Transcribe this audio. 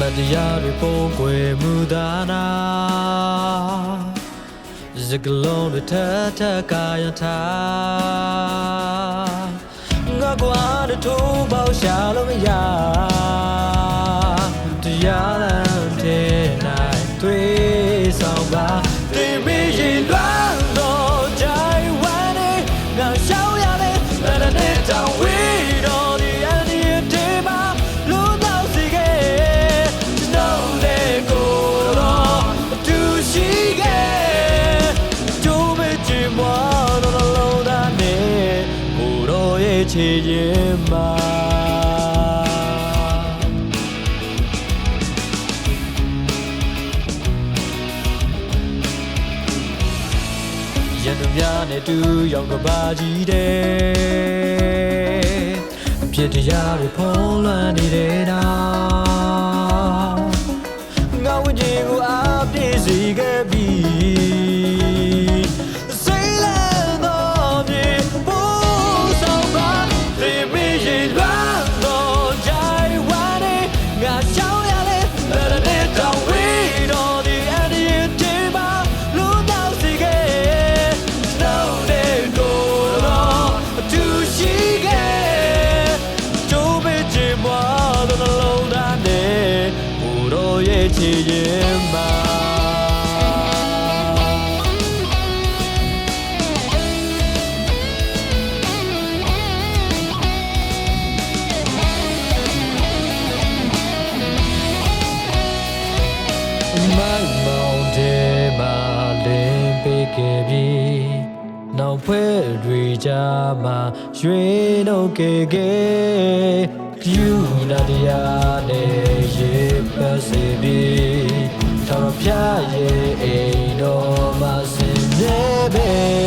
မတရားတွေပုံကွယ်မှုသာနာစကလုံးတွေထထကာယထားငါကွာတဲ့ထိုးပေါရှာလို့မရတရား ချေရင်မှာရန်သူများနဲ့တူရောက်ကပါကြီးတဲ့အဖြစ်တရားတွေဖုံးလွှမ်းနေတဲ့နော တော့ရဲ့ချီရင်မှာမိုင်းမောင်တဲ့မှာလင်းပေးခဲ့ပြီနောက်ဖွဲ့တွေကြမှာရွှေတော့ကေကေယူနာတရားနဲ့ ကြရဲ့အိမ်တော်မှာစင်နေပဲ